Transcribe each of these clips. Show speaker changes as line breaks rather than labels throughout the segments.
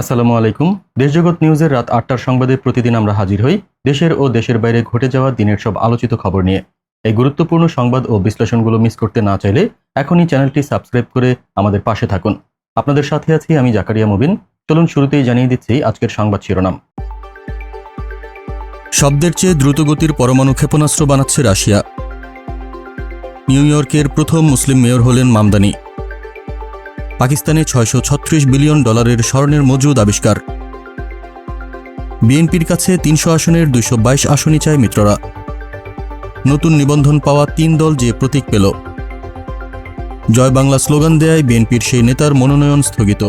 আসসালামু আলাইকুম। দেশজগৎ নিউজের রাত আটটার সংবাদে প্রতিদিন আমরা হাজির হই দেশের ও দেশের বাইরে ঘটে যাওয়া দিনের সব আলোচিত খবর নিয়ে। এই গুরুত্বপূর্ণ সংবাদ ও বিশ্লেষণগুলো মিস করতে না চাইলে এখনই চ্যানেলটি সাবস্ক্রাইব করে আমাদের পাশে থাকুন। আপনাদের সাথে আছি আমি জাকারিয়া মুবিন। চলুন শুরুতেই জানিয়ে দিচ্ছি আজকের সংবাদ শিরোনাম। শব্দের চেয়ে দ্রুতগতির পরমাণু ক্ষেপণাস্ত্র বানাচ্ছে রাশিয়া। নিউ ইয়র্কের প্রথম মুসলিম মেয়র হলেন মামদানি। পাকিস্তানে ছয়শো ছত্রিশ বিলিয়ন ডলারের স্বর্ণের মজুদ আবিষ্কার। বিএনপির কাছে তিনশো আসনের দুইশো বাইশ আসনই চায় মিত্ররা। নতুন নিবন্ধন পাওয়া তিন দল যে প্রতীক পেল। জয় বাংলা স্লোগান দেয় বিএনপির সেই নেতার মনোনয়ন স্থগিত।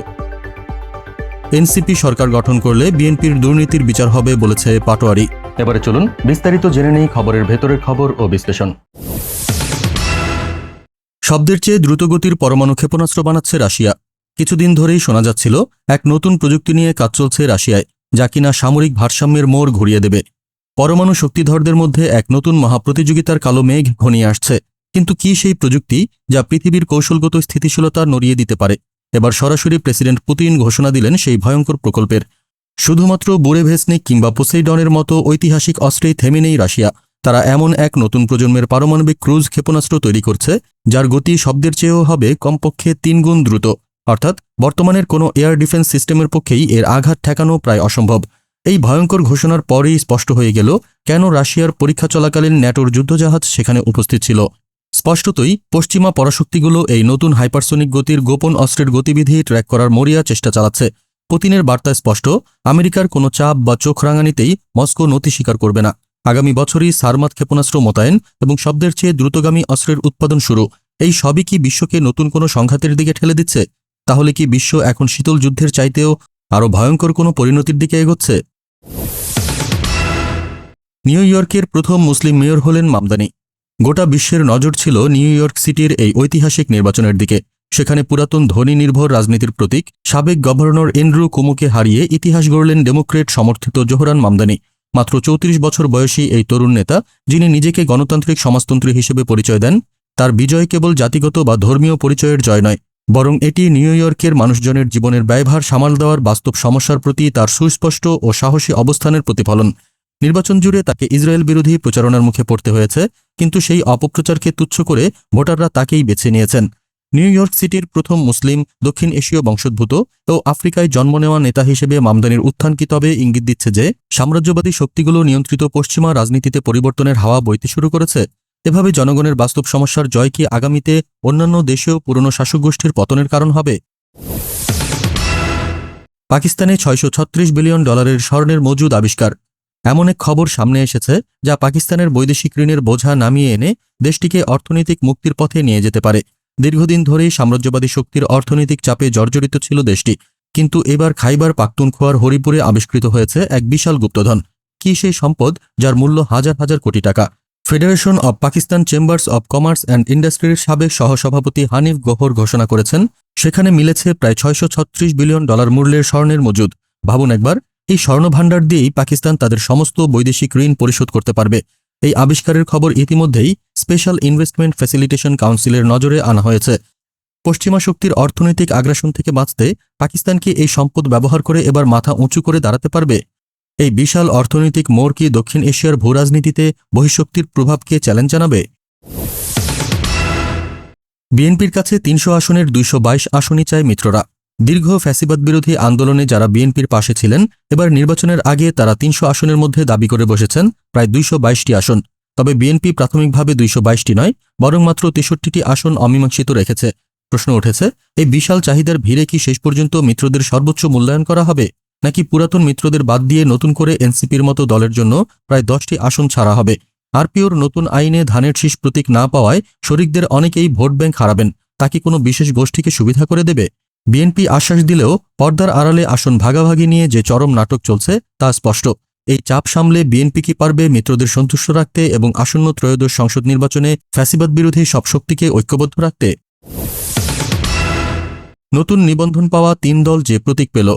এনসিপি সরকার গঠন করলে বিএনপির দুর্নীতির বিচার হবে বলেছে পাটোয়ারি। এবারে চলুন বিস্তারিত জেনে নেই খবরের ভেতরের খবর ও বিশ্লেষণ। শব্দের চেয়ে দ্রুতগতির পরমাণু ক্ষেপণাস্ত্র বানাচ্ছে রাশিয়া। কিছুদিন ধরেই শোনা যাচ্ছিল এক নতুন প্রযুক্তি নিয়ে কাজ চলছে রাশিয়ায়, যা কিনা সামরিক ভারসাম্যের মোড় ঘুরিয়ে দেবে। পরমাণু শক্তিধরদের মধ্যে এক নতুন মহাপ্রতিযোগিতার কালো মেঘ ঘনিয়ে আসছে। কিন্তু কি সেই প্রযুক্তি যা পৃথিবীর কৌশলগত স্থিতিশীলতা নড়িয়ে দিতে পারে? এবার সরাসরি প্রেসিডেন্ট পুতিন ঘোষণা দিলেন সেই ভয়ঙ্কর প্রকল্পের। শুধুমাত্র বুরেভেসনিক কিংবা পোসেইডনের মতো ঐতিহাসিক অস্ত্রেই থেমে নেই রাশিয়া। তারা এমন এক নতুন প্রজন্মের পারমাণবিক ক্রুজ ক্ষেপণাস্ত্র তৈরি করছে, যার গতি শব্দের চেয়েও হবে কমপক্ষে তিন গুণ দ্রুত। অর্থাৎ, বর্তমানের কোনো এয়ার ডিফেন্স সিস্টেমের পক্ষেই এর আঘাত ঠেকানো প্রায় অসম্ভব। এই ভয়ঙ্কর ঘোষণার পরেই স্পষ্ট হয়ে গেল কেন রাশিয়ার পরীক্ষা চলাকালীন ন্যাটোর যুদ্ধজাহাজ সেখানে উপস্থিত ছিল। স্পষ্টতই, পশ্চিমা পরাশক্তিগুলো এই নতুন হাইপারসোনিক গতির গোপন অস্ত্রের গতিবিধি ট্র্যাক করার মরিয়া চেষ্টা চালাচ্ছে। পুতিনের বার্তা স্পষ্ট, আমেরিকার কোনো চাপ বা চোখ রাঙানিতেই মস্কো নতি স্বীকার করবে না। আগামী বছরই সারমাত ক্ষেপণাস্ত্র মোতায়েন এবং শব্দের চেয়ে দ্রুতগামী অস্ত্রের উৎপাদন শুরু। এই সবই কি বিশ্বকে নতুন কোনো সংঘাতের দিকে ঠেলে দিচ্ছে? তাহলে কি বিশ্ব এখন শীতল যুদ্ধের চাইতেও আরও ভয়ঙ্কর কোনো পরিণতির দিকে এগোচ্ছে? নিউ ইয়র্কের প্রথম মুসলিম মেয়র হলেন মামদানি। গোটা বিশ্বের নজর ছিল নিউ ইয়র্ক সিটির এই ঐতিহাসিক নির্বাচনের দিকে। সেখানে পুরাতন ধনী নির্ভর রাজনীতির প্রতীক, সাবেক গভর্নর এন্ড্রু কুমুকে হারিয়ে ইতিহাস গড়লেন ডেমোক্রেট সমর্থিত জোহরান মামদানি। মাত্র চৌত্রিশ বছর বয়সী এই তরুণ নেতা, যিনি নিজেকে গণতান্ত্রিক সমাজতন্ত্রী হিসেবে পরিচয় দেন, তার বিজয় কেবল জাতিগত বা ধর্মীয় পরিচয়ের জয় নয়, বরং এটি নিউ ইয়র্কের মানুষজনের জীবনের ব্যয়ভার সামাল দেওয়ার বাস্তব সমস্যার প্রতি তার সুস্পষ্ট ও সাহসী অবস্থানের প্রতিফলন। নির্বাচন জুড়ে তাকে ইসরায়েল বিরোধী প্রচারণার মুখে পড়তে হয়েছে, কিন্তু সেই অপপ্রচারকে তুচ্ছ করে ভোটাররা তাকেই বেছে নিয়েছেন। নিউ ইয়র্ক সিটির প্রথম মুসলিম দক্ষিণ এশীয় বংশোদ্ভূত ও আফ্রিকায় জন্ম নেওয়া নেতা হিসেবে মামদানির উত্থান কি তবে ইঙ্গিত দিচ্ছে যে সাম্রাজ্যবাদী শক্তিগুলো নিয়ন্ত্রিত পশ্চিমা রাজনীতিতে পরিবর্তনের হাওয়া বইতে শুরু করেছে। এভাবে জনগণের বাস্তব সমস্যার জয় কি আগামীতে অন্যান্য দেশেও পুরনো শাসক গোষ্ঠীর পতনের কারণ হবে? পাকিস্তানে ছয়শো ছত্রিশ বিলিয়ন ডলারের স্বর্ণের মজুদ আবিষ্কার। এমন এক খবর সামনে এসেছে যা পাকিস্তানের বৈদেশিক ঋণের বোঝা নামিয়ে এনে দেশটিকে অর্থনৈতিক মুক্তির পথে নিয়ে যেতে পারে। দীর্ঘদিন ধরেই সাম্রাজ্যবাদী শক্তির অর্থনৈতিক চাপে জর্জরিত ছিল দেশটি, কিন্তু এবার খাইবার পাখতুনখোয়ার হরিপুরে আবিষ্কৃত হয়েছে এক বিশাল গুপ্তধন। কি সেই সম্পদ যার মূল্য হাজার হাজার কোটি টাকা? Federation of Pakistan chambers of commerce and ইন্ডাস্ট্রির সাবেক সহসভাপতি হানিফ গোহর ঘোষণা করেছেন, সেখানে মিলেছে প্রায় ছয়শো ছত্রিশ বিলিয়ন ডলার মূল্যের স্বর্ণের মজুদ। ভাবুন একবার, এই স্বর্ণভাণ্ডার দিয়েই পাকিস্তান তাদের সমস্ত বৈদেশিক ঋণ পরিশোধ করতে পারবে। এই আবিষ্কারের খবর ইতিমধ্যেই স্পেশাল ইনভেস্টমেন্ট ফ্যাসিলিটেশন কাউন্সিলের নজরে আনা হয়েছে। পশ্চিমা শক্তির অর্থনৈতিক আগ্রাসন থেকে বাঁচতে পাকিস্তানকে এই সম্পদ ব্যবহার করে এবার মাথা উঁচু করে দাঁড়াতে পারবে? এই বিশাল অর্থনৈতিক মোড় কি দক্ষিণ এশিয়ার ভূরাজনীতিতে বহিঃশক্তির প্রভাবকে চ্যালেঞ্জ জানাবে? বিএনপির কাছে তিনশো আসনের দুইশো বাইশ আসনই চায় মিত্ররা। দীর্ঘ ফ্যাসিবাদ বিরোধী আন্দোলনে যারা বিএনপির পাশে ছিলেন, এবার নির্বাচনের আগে তারা তিনশো আসনের মধ্যে দাবি করে বসেছেন, প্রায় দুইশো আসন। তবে বিএনপি প্রাথমিকভাবে দুইশো নয়, বরং মাত্র তেষট্টিটি আসন অমীমাংসিত রেখেছে। প্রশ্ন উঠেছে, এই বিশাল চাহিদার ভিড়ে কি শেষ পর্যন্ত মিত্রদের সর্বোচ্চ মূল্যায়ন করা হবে? নাকি পুরাতন মিত্রদের বাদ দিয়ে নতুন করে এনসিপির মতো দলের জন্য প্রায় দশটি আসন ছাড়া হবে? আরপিওর নতুন আইনে ধানের শীষ প্রতীক না পাওয়ায় শরিকদের অনেকেই ভোট ব্যাংক হারাবেন। তা কি কোনো বিশেষ গোষ্ঠীকে সুবিধা করে দেবে? বিএনপি আশ্বাস দিলেও পর্দার আড়ালে আসন ভাগাভাগি নিয়ে যে চরম নাটক চলছে তা স্পষ্ট। এই চাপ সামলে বিএনপি কি পারবে মিত্রদের সন্তুষ্ট রাখতে এবং আসন্ন ত্রয়োদশ সংসদ নির্বাচনে ফ্যাসিবাদ বিরোধী সব শক্তিকে ঐক্যবদ্ধ রাখতে? নতুন নিবন্ধন পাওয়া তিন দল যে প্রতীক পেল।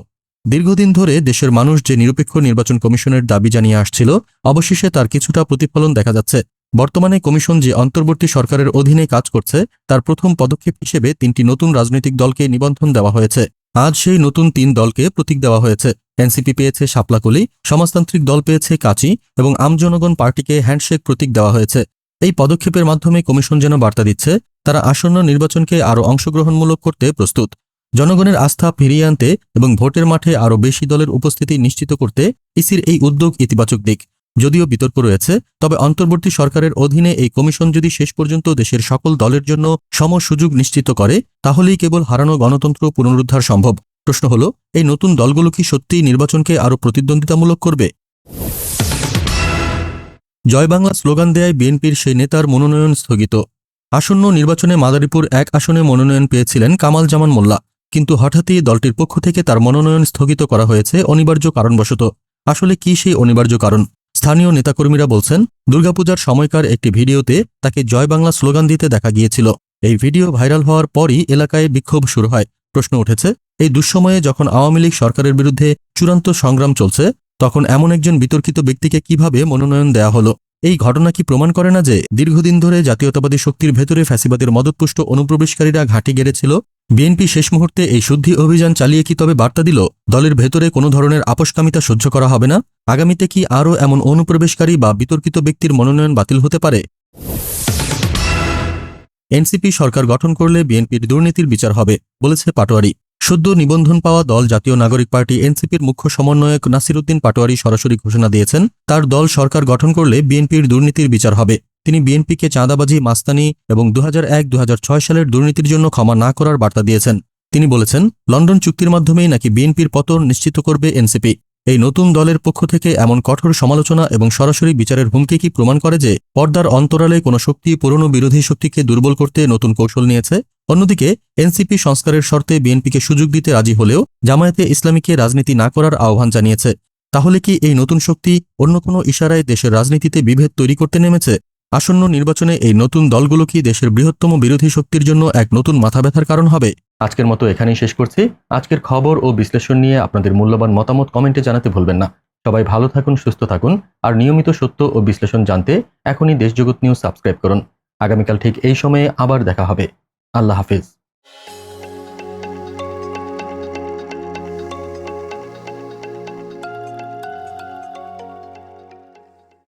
দীর্ঘদিন ধরে দেশের মানুষ যে নিরপেক্ষ নির্বাচন কমিশনের দাবি জানিয়ে আসছিল, অবশেষে তার কিছুটা প্রতিফলন দেখা যাচ্ছে। বর্তমানে কমিশন যে অন্তর্বর্তী সরকারের অধীনে কাজ করছে, তার প্রথম পদক্ষেপ হিসেবে তিনটি নতুন রাজনৈতিক দলকে নিবন্ধন দেওয়া হয়েছে। আজ সেই নতুন তিন দলকে প্রতীক দেওয়া হয়েছে। এনসিপি পেয়েছে শাপলাকলি, সমাজতান্ত্রিক দল পেয়েছে কাঁচি এবং আমজনগণ পার্টিকে হ্যান্ডশেক প্রতীক দেওয়া হয়েছে। এই পদক্ষেপের মাধ্যমে কমিশন যেন বার্তা দিচ্ছে, তারা আসন্ন নির্বাচনকে আরও অংশগ্রহণমূলক করতে প্রস্তুত। জনগণের আস্থা ফিরিয়ে আনতে এবং ভোটের মাঠে আরও বেশি দলের উপস্থিতি নিশ্চিত করতে ইসির এই উদ্যোগ ইতিবাচক দিক। যদিও বিতর্ক রয়েছে, তবে অন্তর্বর্তী সরকারের অধীনে এই কমিশন যদি শেষ পর্যন্ত দেশের সকল দলের জন্য সম সুযোগ নিশ্চিত করে, তাহলেই কেবল হারানো গণতন্ত্র পুনরুদ্ধার সম্ভব। প্রশ্ন হল, এই নতুন দলগুলো কি সত্যিই নির্বাচনকে আরও প্রতিদ্বন্দ্বিতামূলক করবে? জয় বাংলা স্লোগান দেয় বিএনপির সেই নেতার মনোনয়ন স্থগিত। আসন্ন নির্বাচনে মাদারীপুর এক আসনে মনোনয়ন পেয়েছিলেন কামাল জামান মোল্লা, কিন্তু হঠাৎই দলটির পক্ষ থেকে তার মনোনয়ন স্থগিত করা হয়েছে অনিবার্য কারণবশত। আসলে কি সেই অনিবার্য কারণ? স্থানীয় নেতাকর্মীরা বলছেন, দুর্গাপূজার সময়কার একটি ভিডিওতে তাকে জয় বাংলা স্লোগান দিতে দেখা গিয়েছিল। এই ভিডিও ভাইরাল হওয়ার পরই এলাকায় বিক্ষোভ শুরু হয়। প্রশ্ন উঠেছে, এই দুঃসময়ে যখন আওয়ামী লীগ সরকারের বিরুদ্ধে চূড়ান্ত সংগ্রাম চলছে, তখন এমন একজন বিতর্কিত ব্যক্তিকে কীভাবে মনোনয়ন দেয়া হলো? এই ঘটনা কি প্রমাণ করে না যে দীর্ঘদিন ধরে জাতীয়তাবাদী শক্তির ভেতরে ফ্যাসিবাদের মদতপুষ্ট অনুপ্রবেশকারীরা ঘাঁটি গেড়েছিল? বিএনপি শেষ মুহূর্তে এই শুদ্ধি অভিযান চালিয়ে কি তবে বার্তা দিল? দলের ভেতরে কোনো ধরনের আপোষকামিতা সহ্য করা হবে না? আগামীতে কি আরও এমন অনুপ্রবেশকারী বা বিতর্কিত ব্যক্তির মনোনয়ন বাতিল হতে পারে? এনসিপি সরকার গঠন করলে বিএনপির দুর্নীতির বিচার হবে, বলেছে পাটোয়ারি। সদ্য নিবন্ধন পাওয়া দল জাতীয় নাগরিক পার্টি এনসিপির মুখ্য সমন্বয়ক নাসিরুদ্দিন পাটোয়ারি সরাসরি ঘোষণা দিয়েছেন, তার দল সরকার গঠন করলে বিএনপির দুর্নীতির বিচার হবে। তিনি বিএনপিকে চাঁদাবাজি, মাস্তানি এবং দু এক দু সালের দুর্নীতির জন্য ক্ষমা না করার বার্তা দিয়েছেন। তিনি বলেছেন, লন্ডন চুক্তির মাধ্যমেই নাকি বিএনপির পতন নিশ্চিত করবে এনসিপি। এই নতুন দলের পক্ষ থেকে এমন কঠোর সমালোচনা এবং সরাসরি বিচারের হুমকি কি প্রমাণ করে যে পর্দার অন্তরালে কোনো শক্তি পুরনো বিরোধী শক্তিকে দুর্বল করতে নতুন কৌশল নিয়েছে? অন্যদিকে, এনসিপি সংস্কারের শর্তে বিএনপিকে সুযোগ দিতে রাজি হলেও জামায়াতে ইসলামীকে রাজনীতি না করার আহ্বান জানিয়েছে। তাহলে কি এই নতুন শক্তি অন্য কোনো ইশারায় দেশের রাজনীতিতে বিভেদ তৈরি করতে নেমেছে? আসন্ন নির্বাচনে এই নতুন দলগুলো কি দেশের বৃহত্তম বিরোধী শক্তির জন্য এক নতুন মাথা ব্যথার কারণ হবে? আজকের মতো এখানেই শেষ করছি। আজকের খবর ও বিশ্লেষণ নিয়ে আপনাদের মূল্যবান মতামত কমেন্টে জানাতে ভুলবেন না। সবাই ভালো থাকুন, সুস্থ থাকুন আর নিয়মিত সত্য ও বিশ্লেষণ জানতে এখনই দেশজগৎ নিউজ সাবস্ক্রাইব করুন। আগামীকাল ঠিক এই সময়ে আবার দেখা হবে। আল্লাহ হাফিজ।